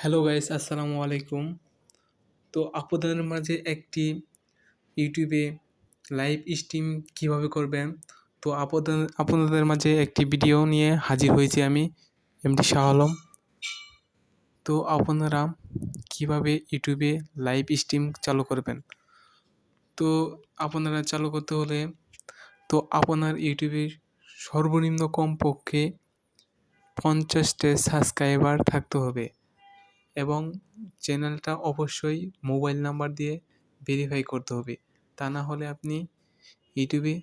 Hello guys, আসসালামু আলাইকুম। তো আপনাদের মাঝে একটি ইউটিউবে লাইভ স্ট্রিম কীভাবে করবেন? তো আপনাদের আপনাদের মাঝে একটি ভিডিও নিয়ে হাজির হয়েছি আমি, এমডি শাহ আলম। তো আপনারা কীভাবে ইউটিউবে লাইভ স্ট্রিম চালু করবেন? তো আপনারা চালু করতে হলে, তো আপনার ইউটিউবে সর্বনিম্ন কমপক্ষে পঞ্চাশটা সাবস্ক্রাইবার থাকতে হবে। এবং চ্যানেলটা অবশ্যই মোবাইল নাম্বার দিয়ে ভেরিফাই করতে হবে। তা না হলে আপনি ইউটিউবে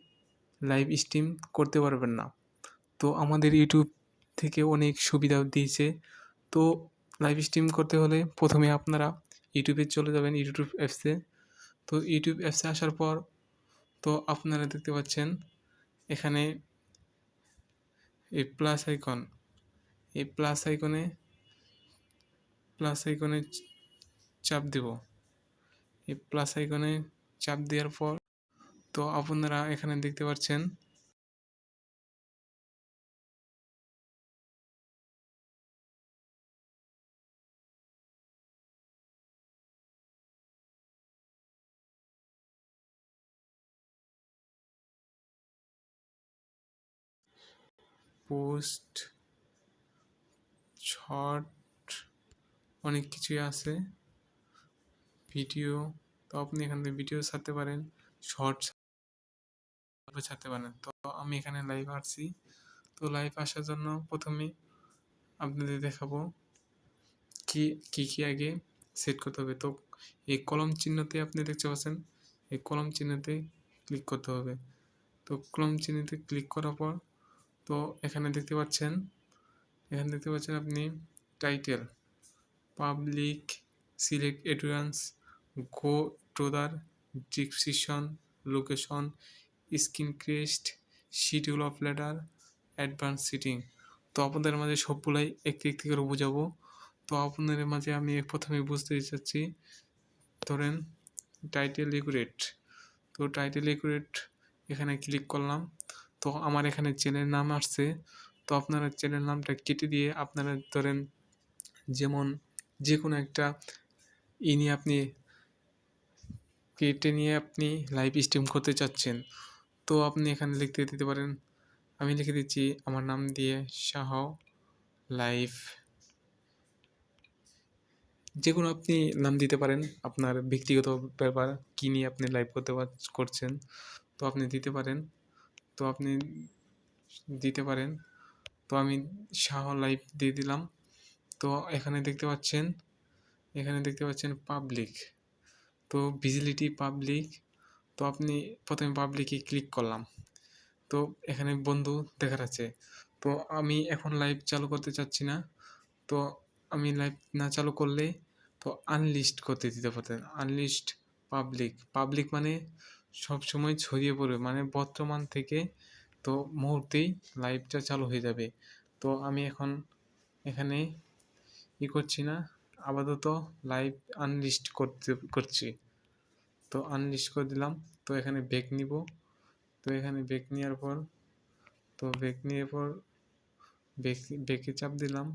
লাইভ স্ট্রিম করতে পারবেন না। তো আমাদের ইউটিউব থেকে অনেক সুবিধা দিয়েছে। তো লাইভ স্ট্রিম করতে হলে প্রথমে আপনারা ইউটিউবে চলে যাবেন, ইউটিউব অ্যাপসে তো ইউটিউব অ্যাপসে আসার পর তো আপনারা দেখতে পাচ্ছেন এখানে এই প্লাস আইকন এই প্লাস আইকনে প্লাস আইকনে চাপ দেব। এই প্লাস আইকনে চাপ দেওয়ার পর, তো আপনারা এখানে দেখতে পাচ্ছেন পোস্ট শর্ট অনেক কিছুই আছে। ভিডিও, তো আপনি এখান থেকে ভিডিও ছাড়তে পারেন শর্টস ছাড়তে পারেন তো আমি এখানে লাইভ আসছি। তো লাইভ আসার জন্য প্রথমে আপনাদের দেখাবো কি কি কি আগে সেট করতে হবে। তো এই কলম চিহ্নতে আপনি দেখতে পাচ্ছেন, এই কলম চিহ্নতে ক্লিক করতে হবে। তো কলম চিহ্নতে ক্লিক করার পর, তো এখানে দেখতে পাচ্ছেন, এখানে দেখতে পাচ্ছেন আপনি title public select together description location screen crest schedule of later advance setting তো আপনাদের মাঝে সবগুলাই একটি একটি করে বোঝাবো। তো আপনাদের মাঝে আমি প্রথমে বুঝতে চাচ্ছি, ধরেন টাইটেল একুরেট তো টাইটেল একুরেট এখানে ক্লিক করলাম। তো আমার এখানে চ্যানেল নাম আসছে। তো আপনারা চ্যানেল নামটা কেটে দিয়ে আপনারা ধরেন যেমন যে কোনো একটা ই নিয়ে আপনি, কেটে নিয়ে আপনি লাইভ স্ট্রিম করতে চাচ্ছেন। তো আপনি এখানে লিখতে দিতে পারেন, আমি লিখে দিচ্ছি, আমার নাম দিয়ে শাহ লাইভ যে কোনো আপনি নাম দিতে পারেন, আপনার ব্যক্তিগত ব্যাপার, কী নিয়ে আপনি লাইভ করতে করছেন, তো আপনি দিতে পারেন। তো আপনি দিতে পারেন, তো আমি শাহ লাইভ দিয়ে দিলাম। তো এখানে দেখতে পাচ্ছেন, এখানে দেখতে পাচ্ছেন পাবলিক তো ভিজিলিটি পাবলিক তো আপনি প্রথমে পাবলিকে ক্লিক করলাম। তো এখানে বন্ধু দেখা যাচ্ছে। তো আমি এখন লাইভ চালু করতে চাচ্ছি না। তো আমি লাইভ না চালু করলে তো আনলিস্ট করতে দিতে পারতেন। আনলিস্ট পাবলিক পাবলিক মানে সব সময় ছড়িয়ে পড়বে মানে বর্তমান থেকে তো মুহূর্তেই লাইভটা চালু হয়ে যাবে। তো আমি এখন এখানে ই করছি না। আপাতত লাইভ আনলিস্ট করতে, করছি। তো আনলিস্ট করে দিলাম। তো এখানে বেক নিব। তো এখানে বেক নেওয়ার পর, তো বেক নেওয়ার পর বেক চাপ দিলাম।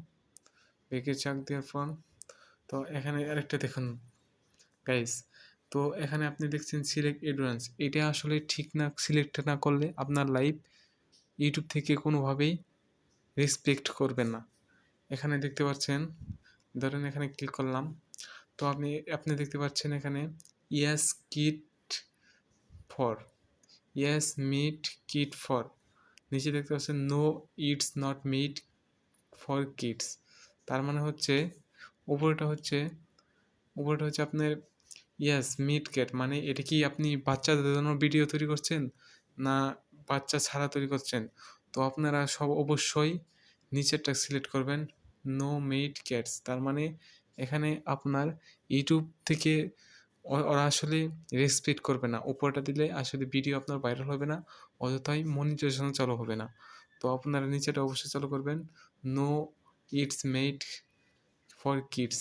বেকে চাপ দেওয়ার পর, তো এখানে আরেকটা দেখুন গাইস তো এখানে আপনি দেখছেন সিলেক্ট এডভান্স এটা আসলে ঠিক না সিলেক্ট না করলে আপনার লাইভ ইউটিউব থেকে কোনোভাবেই রেসপেক্ট করবেন না। এখানে দেখতে পাচ্ছেন, ধরেন এখানে ক্লিক করলাম। তো আপনি আপনি দেখতে পাচ্ছেন এখানে yes kit for yes made kit for নিচে দেখতে পাচ্ছেন no it's not made for kids তার মানে হচ্ছে উপরেটা হচ্ছে উপরেটা হচ্ছে আপনার ইয়াস মিট ক্যাট মানে এটা কি আপনি বাচ্চাদের জন্য ভিডিও তৈরি করছেন? না বাচ্চা ছাড়া তৈরি করছেন? তো আপনারা সব অবশ্যই নিচেরটা সিলেক্ট করবেন। নো মেড ক্যাটস তার মানে এখানে আপনার ইউটিউব থেকে ওরা আসলে রেসপেক্ট করবে না। উপরটা দিলে আসলে ভিডিও আপনার ভাইরাল হবে না, অযথাই মনিটাইজেশন চালু হবে না। তো আপনারা নিচেটা অবশ্যই চালু করবেন no it's made for kids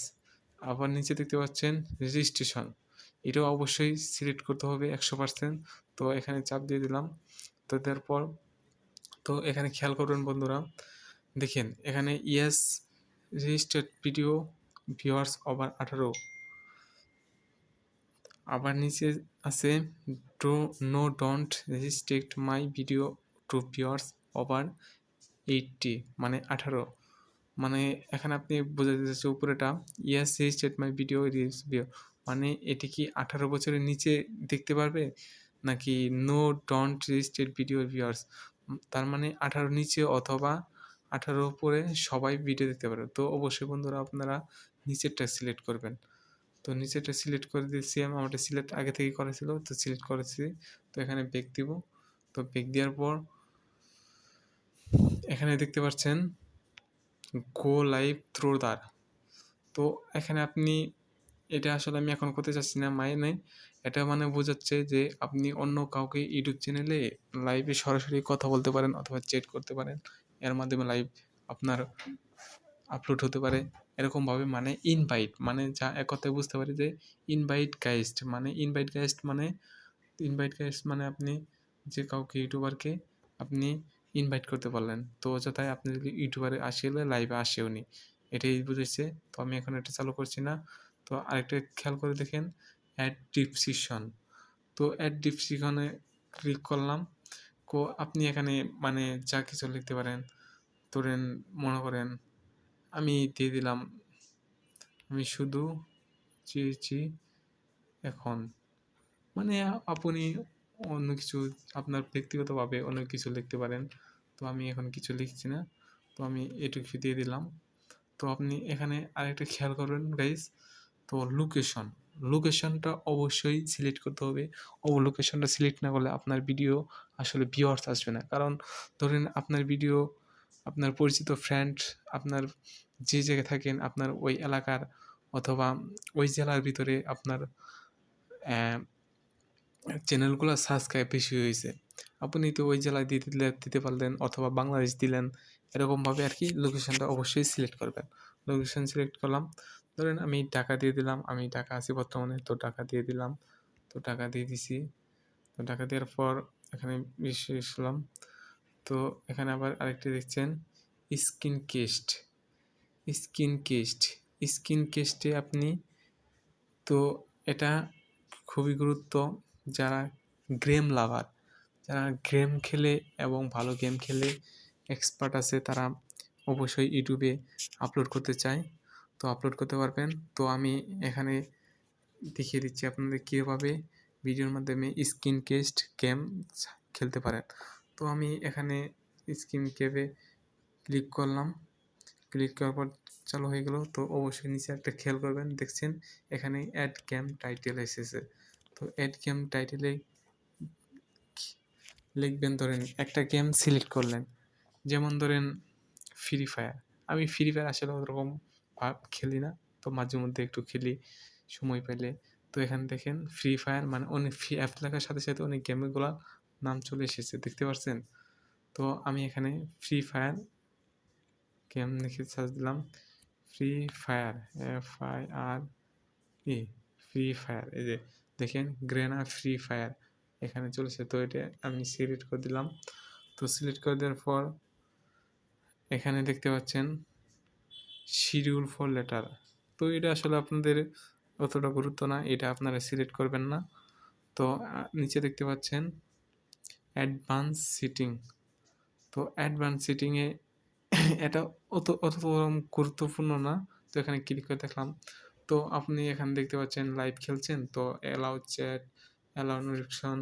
আবার নিচে দেখতে পাচ্ছেন রেজিস্ট্রেশন এটাও অবশ্যই সিলেক্ট করতে হবে একশো পার্সেন্ট তো এখানে চাপ দিয়ে দিলাম। তো তারপর, তো এখানে খেয়াল করবেন বন্ধুরা, দেখেন এখানে yes registered video viewers over আঠারো। আবার নিচে আছে do no don't restrict my video to viewers over eighty মানে আঠারো। মানে এখানে আপনি বোঝা যাচ্ছে উপরেটা ইয়াস রেজিস্ট্রেট মাই ভিডিও ভিডিও মানে এটি কি আঠারো বছরের নিচে দেখতে পারবে? নাকি no don't restrict video viewers তার মানে আঠারো নিচে অথবা আঠারো উপরে সবাই ভিডিও দেখতে পারে তো অবশ্যই বন্ধুরা আপনারা নিচেরটা সিলেক্ট করবেন। তো নিচেরটা সিলেক্ট করে দিয়েছি আমি আমারটা সিলেক্ট আগে থেকে করা ছিল, তো সিলেক্ট করেছি। তো এখানে বেগ দিব। তো বেগ দেওয়ার পর এখানে দেখতে পাচ্ছেন গো লাইভ থ্রো দ্বার তো এখানে আপনি, এটা আসলে আমি এখন করতে চাচ্ছি না মানে এটা মানে বোঝাচ্ছে যে আপনি অন্য কাউকে ইউটিউব চ্যানেলে লাইভে সরাসরি কথা বলতে পারেন অথবা চ্যাট করতে পারেন। এর মাধ্যমে লাইভ আপনার আপলোড হতে পারে। এরকমভাবে মানে ইনভাইট মানে যা এক কথায় বুঝতে পারি যে ইনভাইট গাইস্ট মানে ইনভাইট গাইস্ট মানে ইনভাইট গাইস্ট মানে আপনি যে কাউকে ইউটিউবারকে আপনি ইনভাইট করতে পারলেন। তো অযথায় আপনি যদি ইউটিউবারে আসলে লাইভে আসেও নি। এটাই বুঝেছে। তো আমি এখন এটা চালু করছি না। তো আরেকটা খেয়াল করে দেখেন অ্যাড ডিপসিশন তো অ্যাড ডিসক্রিপশনে ক্লিক করলাম। কো, আপনি এখানে মানে যা কিছু লিখতে পারেন, ধরেন মনে করেন আমি দিয়ে দিলাম, আমি শুধু চেয়েছি এখন। মানে আপনি অন্য কিছু, আপনার ব্যক্তিগতভাবে অন্য কিছু লিখতে পারেন। তো আমি এখন কিছু লিখছি না, তো আমি এটুকু দিয়ে দিলাম। তো আপনি এখানে আরেকটা খেয়াল করবেন গাইজ তো লোকেশন লোকেশনটা অবশ্যই সিলেক্ট করতে হবে। ও লোকেশনটা সিলেক্ট না করলে আপনার ভিডিও আসলে ভিউয়ার্স আসবে না। কারণ ধরেন আপনার ভিডিও আপনার পরিচিত ফ্রেন্ড আপনার যে জায়গায় থাকেন, আপনার ওই এলাকার অথবা ওই জেলার ভিতরে আপনার চ্যানেলগুলো সাবস্ক্রাইব বেশি হয়েছে। আপনি তো ওই জেলায় দিতে দিলে দিতে পারলেন অথবা বাংলাদেশ দিলেন, এরকমভাবে আর কি লোকেশনটা অবশ্যই সিলেক্ট করবেন। লোকেশন সিলেক্ট করলাম। ধরেন আমি টাকা দিয়ে দিলাম, আমি টাকা আছি বর্তমানে, তো টাকা দিয়ে দিলাম, তো টাকা দিয়ে দিছি। তো টাকা দেওয়ার পর এখানে বিশেষ তো এখানে আবার আরেকটি দেখছেন, স্কিন কেস্ট। স্কিন কেস্ট, স্কিন কেস্টে আপনি, তো এটা খুবই গুরুত্ব, যারা গেম লাভার, যারা গেম খেলে এবং ভালো গেম খেলে এক্সপার্ট আছে, তারা অবশ্যই ইউটিউবে আপলোড করতে চায়। তো আপলোড করতে পারবেন। তো আমি এখানে দেখিয়ে দিচ্ছি আপনাদের কীভাবে ভিডিওর মাধ্যমে স্ক্রিন কেস্ট গেম খেলতে পারেন। তো আমি এখানে স্ক্রিন কেবে ক্লিক করলাম। ক্লিক করার পর চালু হয়ে গেল। তো অবশ্যই নিচে একটা খেয়াল করবেন। দেখছেন এখানে অ্যাড গেম টাইটেল এসেছে। তো অ্যাড গেম টাইটেলে লিখবেন ধরেন একটা গেম সিলেক্ট করলেন। যেমন ধরেন ফ্রি ফায়ার আমি ফ্রি ফায়ার আসলে ওরকম খেলি না। তো মাঝে মধ্যে একটু খেলি, সময় পেলে। তো এখানে দেখেন ফ্রি ফায়ার মানে অনেক ফ্রি অ্যাপ লেখার সাথে সাথে অনেক গেমগুলোর নাম চলে এসেছে, দেখতে পাচ্ছেন তো আমি এখানে ফ্রি ফায়ার গেম লিখে সার্চ দিলাম। Free fire F I R E free fire এই যে দেখেন গ্রেনা ফ্রি ফায়ার এখানে চলেছে তো এটা আমি সিলেক্ট করে দিলাম। তো সিলেক্ট করে দেওয়ার পর এখানে দেখতে পাচ্ছেন শিডিউল ফর লেটার তো এটা আসলে আপনাদের অতটা গুরুত্ব না, এটা আপনারা সিলেক্ট করবেন না। তো নিচে দেখতে পাচ্ছেন অ্যাডভান্স সিটিং তো অ্যাডভান্স সিটিংয়ে এটা অত অত গুরুত্বপূর্ণ না। তো এখানে ক্লিক করে দেখলাম। তো আপনি এখানে দেখতে পাচ্ছেন লাইভ খেলছেন, তো অ্যালাউ চ্যাট অ্যালাউ নোটিফিকেশন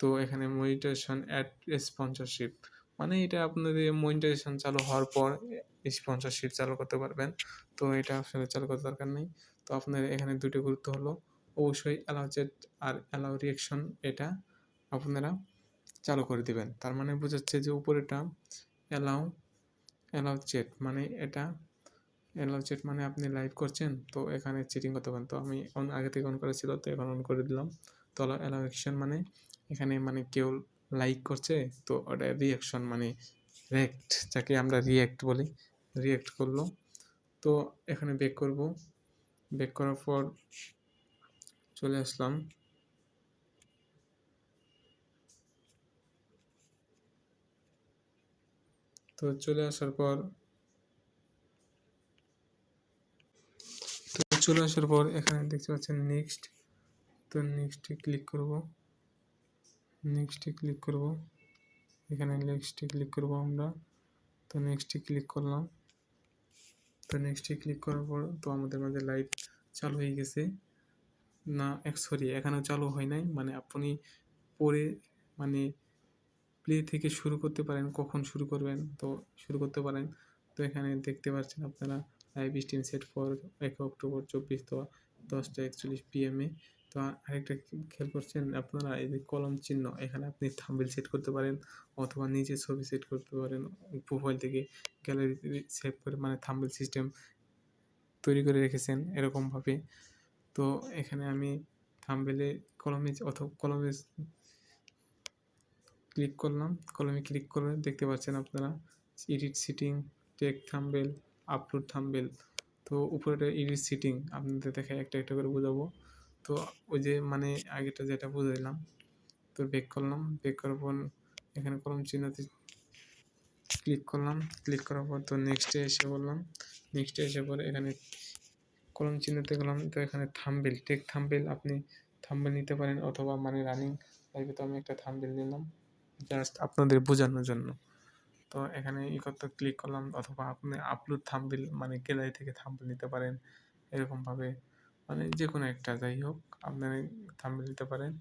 তো এখানে মনিটাইজেশন অ্যাড স্পন্সরশিপ মানে এটা আপনাদের মনিটাইজেশন চালু হওয়ার পর স্পন্সরশিপ চালু করতে পারবেন। তো এটা আসলে চালু করার দরকার নেই। তো আপনার এখানে দুটো গুরুত্ব হলো, অবশ্যই অ্যালাউ চ্যাট আর অ্যালাউ রিয়াকশন এটা আপনারা চালু করে দিবেন। তার মানে বোঝাচ্ছে যে উপরেটা অ্যালাউ অ্যালাউ চ্যাট মানে এটা অ্যালাউ চ্যাট মানে আপনি লাইভ করছেন, তো এখানে চিটিং করতে পারেন। তো আমি অন আগে থেকে অন করেছিল তো এখন অন করে দিলাম। তো অ্যালাউ অ্যাকশন মানে এখানে মানে কেউ লাইক করছে, তো ওটা রিয়াকশন মানে রিয়াক্ট যাকে আমরা রিয়াক্ট বলি। রিয়াক্ট করল। তো এখানে বেক করব। বেক করার পর চলে আসলাম। তো চলে আসার পর চলে আসার পর এখানে দেখতে পাচ্ছেন নেক্সট তো নেক্সটে ক্লিক করব। নেক্সটে ক্লিক করব। এখানে নেক্সটে ক্লিক করব আমরা। তো নেক্সটে ক্লিক করলাম। তো নেক্সটে ক্লিক করার পর তো আমাদের মাঝে লাইট চালু হয়ে গেছে। না, এক সরি এখানেও চালু হয় নাই। মানে আপনি পরে মানে প্লে থেকে শুরু করতে পারেন, কখন শুরু করবেন, তো শুরু করতে পারেন। তো এখানে দেখতে পাচ্ছেন আপনারা লাইভ স্ট্রিম সেট ফর এক অক্টোবর চব্বিশ দশটা একচল্লিশ পিএমে তো আরেকটা খেয়াল করছেন আপনারা এই যে কলম চিহ্ন, এখানে আপনি থাম্বেল সেট করতে পারেন অথবা নিজে ছবি সেট করতে পারেন প্রোফাইল থেকে গ্যালারি সেভ করে মানে থাম্বেল সিস্টেম তৈরি করে রেখেছেন এরকমভাবে। তো এখানে আমি থাম্বেলে কলমে অথবা কলমে ক্লিক করলাম, কলমে ক্লিক করে দেখতে পাচ্ছেন আপনারা edit setting take thumbnail upload thumbnail. তো উপরে এডিট সিটিং আপনাদের দেখে একটা একটা করে বোঝাবো। তো ওই যে মানে আগেটা যেটা বুঝাইলাম তো বেক করলাম বেক করার পর এখানে কলম চিহ্নতে ক্লিক করলাম ক্লিক করার পর তো নেক্সটে এসে বললাম নেক্সটে এসে পরে এখানে কলম চিহ্নতে গেলাম, তো এখানে থাম্বেল টেক থাম্বেল আপনি থাম্বেল নিতে পারেন অথবা মানে রানিং লাইভে তো আমি একটা থাম্বেল নিলাম জাস্ট আপনাদের বোঝানোর জন্য। তো এখানে ই করতে ক্লিক করলাম অথবা আপনি আপলোড থাম্বেল মানে গ্যালারি থেকে থাম্বেল নিতে পারেন, এরকমভাবে মানে যে কোনো একটা, যাই হোক, আপনারা থাম্বেল নিতে পারেন।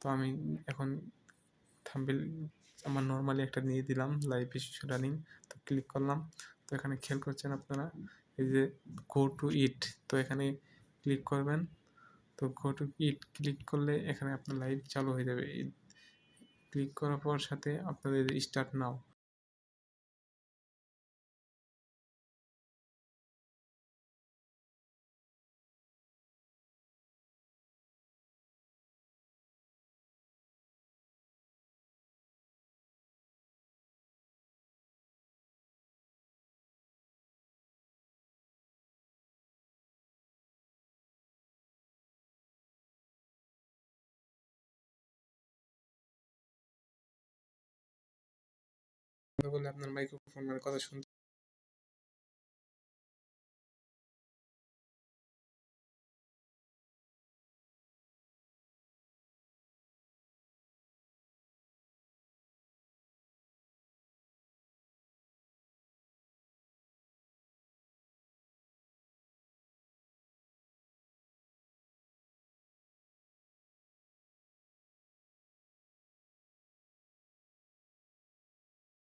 তো আমি এখন থাম্বেল আমার নর্মালি একটা নিয়ে দিলাম লাইভ রানিং তো ক্লিক করলাম। তো এখানে খেয়াল করছেন আপনারা, এই যে গো টু ইট তো এখানে ক্লিক করবেন। তো গো টু ইট ক্লিক করলে এখানে আপনার লাইভ চালু হয়ে যাবে। ক্লিক করার পর সাথে আপনাদের স্টার্ট নাও বলে আপনার মাইক্রোফোন মানে কথা শুনতে